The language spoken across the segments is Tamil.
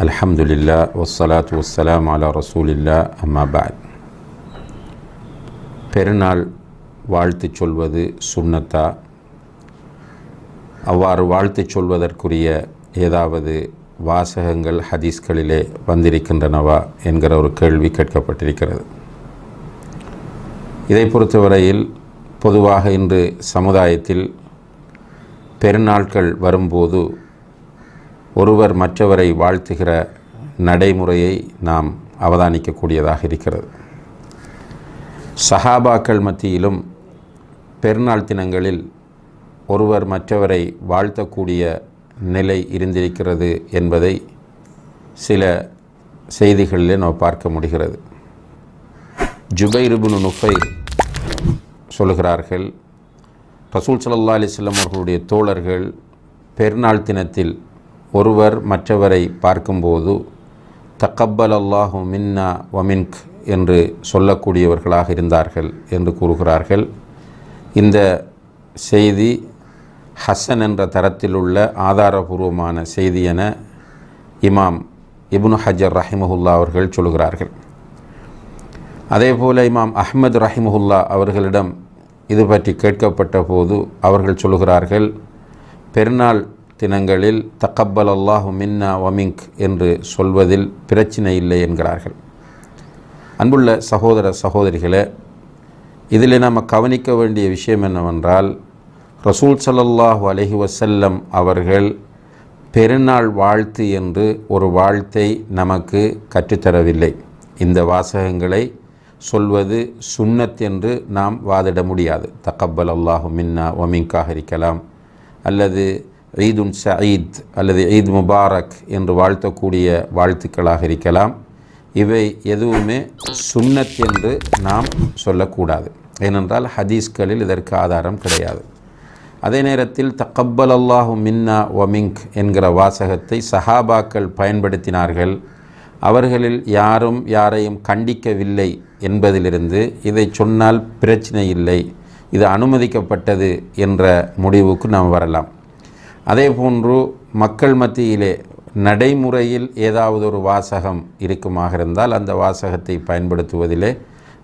அலமதுல்லா வஸ்ஸலாத்து வசலாம் அலா ரசூலில்லா அம்மாபாத் பெருநாள் வாழ்த்து சொல்வது சுன்னத்தா அவ்வாறு வாழ்த்து சொல்வதற்குரிய ஏதாவது வாசகங்கள் ஹதீஸ்களிலே வந்திருக்கின்றனவா என்கிற ஒரு கேள்வி கேட்கப்பட்டிருக்கிறது. இதை பொறுத்தவரையில் பொதுவாக இன்று சமுதாயத்தில் பெருநாட்கள் வரும்போது ஒருவர் மற்றவரை வாழ்த்துகிற நடைமுறையை நாம் அவதானிக்கக்கூடியதாக இருக்கிறது. சஹாபாக்கள் மத்தியிலும் பெருநாள் தினங்களில் ஒருவர் மற்றவரை வாழ்த்தக்கூடிய நிலை இருந்திருக்கிறது என்பதை சில செய்திகளிலே நாம் பார்க்க முடிகிறது. ஜுபைருபுனு நுஃபை சொல்கிறார்கள் ரசூல் சல்லா அலிஸ்லாம் அவர்களுடைய தோழர்கள் பெருநாள் தினத்தில் ஒருவர் மற்றவரை பார்க்கும்போது தக்கப்பல் அல்லாஹு மின்னா வமின்க் என்று சொல்லக்கூடியவர்களாக இருந்தார்கள் என்று கூறுகிறார்கள். இந்த செய்தி ஹசன் என்ற தரத்தில் உள்ள ஆதாரபூர்வமான செய்தி என இமாம் இப்னு ஹஜர் ரஹிமஹுல்லா அவர்கள் சொல்கிறார்கள் அதேபோல இமாம் அஹ்மது ரஹிமஹுல்லா அவர்களிடம் இது பற்றி கேட்கப்பட்ட போது அவர்கள் சொல்கிறார்கள் பெருநாள் தினங்களில் தக்கப்பல் அல்லாஹு மின்னா வமிங்க் என்று சொல்வதில் பிரச்சனை இல்லை என்கிறார்கள். அன்புள்ள சகோதர சகோதரிகளே இதில் நாம் கவனிக்க வேண்டிய விஷயம் என்னவென்றால் ரசூல் சல்லல்லாஹு அலஹி வசல்லம் அவர்கள் பெருநாள் வாழ்த்து என்று ஒரு வாழ்த்தை நமக்கு கற்றுத்தரவில்லை. இந்த வாசகங்களை சொல்வது சுன்னத் என்று நாம் வாதிட முடியாது. தக்கப்பல் அல்லாஹு மின்னா ஒமிங்காக இருக்கலாம். அல்லது ஈதுன் சயீத் அல்லது ஈத் முபாரக் என்று வாழ்த்தக்கூடிய வாழ்த்துக்களாக இருக்கலாம். இவை எதுவுமே சுன்னத் என்று நாம் சொல்லக்கூடாது. ஏனென்றால் ஹதீஸ்களில் இதற்கு ஆதாரம் கிடையாது. அதே நேரத்தில் தக்கப்பல் அல்லாஹு மின்னா ஒமிங்க் என்கிற வாசகத்தை சஹாபாக்கள் பயன்படுத்தினார்கள். அவர்களில் யாரும் யாரையும் கண்டிக்கவில்லை என்பதிலிருந்து இதை சொன்னால் பிரச்சனை இல்லை. இது அனுமதிக்கப்பட்டது என்ற முடிவுக்கு நாம் வரலாம். அதே போன்று மக்கள் மத்தியிலே நடைமுறையில் ஏதாவது ஒரு வாசகம் இருக்குமாக இருந்தால் அந்த வாசகத்தை பயன்படுத்துவதிலே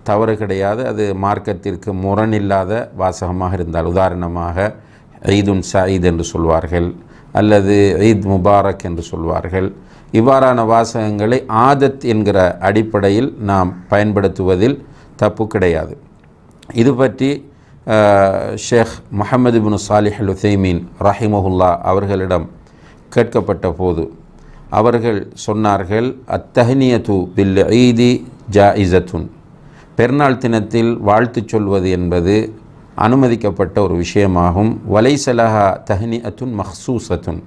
தவறு கிடையாது. அது மார்க்கத்திற்கு முரணில்லாத வாசகமாக இருந்தால் உதாரணமாக ஈதுன் சயீத் என்று சொல்வார்கள் அல்லது ஈத் முபாரக் என்று சொல்வார்கள். இவ்வாறான வாசகங்களை ஆதத் என்கிற அடிப்படையில் நாம் பயன்படுத்துவதில் தப்பு கிடையாது. இது பற்றி ஷேக் முஹம்மது பின் சாலிஹ் அல் உசைமீன் ரஹிமஹுல்லா அவர்களிடம் கேட்கப்பட்ட போது அவர்கள் சொன்னார்கள் அத்தஹனியத்து பில் ஈதி ஜாஇசத்துன் பெருநாள் தினத்தில் வாழ்த்து சொல்வது என்பது அனுமதிக்கப்பட்ட ஒரு விஷயமாகும். வலைசலஹா தஹனி அத்துன் மஹ்சூசத்துன்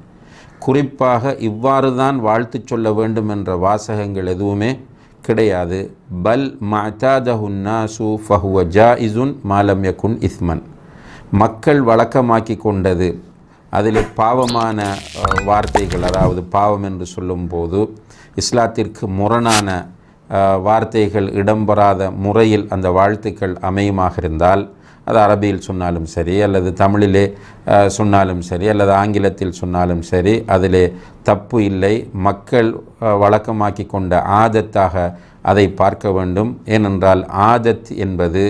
குறிப்பாக இவ்வாறு தான் வாழ்த்து சொல்ல வேண்டும் என்ற வாசகங்கள் எதுவுமே கிடையாது. பல் மத்தாதஹுன்னாசு ஃபஹுவ ஜா மாலம் யகுன் இஸ்மன். மக்கள் வழக்கமாக்கி கொண்டது. அதில் பாவமான வார்த்தைகள் அதாவது பாவம் என்று சொல்லும்போது இஸ்லாத்திற்கு முரணான வார்த்தைகள் இடம்பெறாத முறையில் அந்த வாழ்த்துக்கள் அமையுமாக இருந்தால் அது அரபியில் சொன்னாலும் சரி அல்லது தமிழிலே சொன்னாலும் சரி அல்லது ஆங்கிலத்தில் சொன்னாலும் சரி அதிலே தப்பு இல்லை. மக்கள் வழக்கமாக்கி கொண்ட ஆதத்தாக அதை பார்க்க வேண்டும். ஏனென்றால் ஆதத் என்பது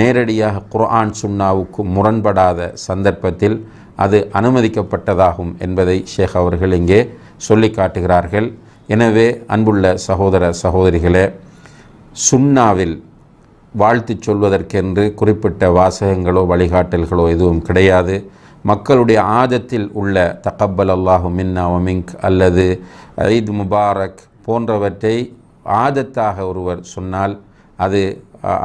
நேரடியாக குர்ஆன் சுன்னாவுக்கு முரண்படாத சந்தர்ப்பத்தில் அது அனுமதிக்கப்பட்டதாகும் என்பதை ஷேக் அவர்கள் இங்கே சொல்லி காட்டுகிறார்கள். எனவே அன்புள்ள சகோதர சகோதரிகளே சுன்னாவில் வாழ்த்து சொல்வதற்கென்று குறிப்பிட்ட வாசகங்களோ வழிகாட்டல்களோ எதுவும் கிடையாது. மக்களுடைய ஆதத்தில் உள்ள தக்கப்பல் அல்லாஹு மின்னா ஒமிங்க் அல்லது ஈத் முபாரக் போன்றவற்றை ஆதத்தாக ஒருவர் சொன்னால் அது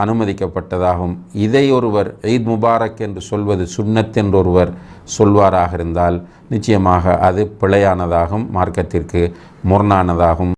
அனுமதிக்கப்பட்டதாகும். இதை ஒருவர் ஈத் முபாரக் என்று சொல்வது சுன்னத் என்று ஒருவர் சொல்வாராக இருந்தால் நிச்சயமாக அது பிழையானதாகும் மார்க்கத்திற்கு முரணானதாகும்.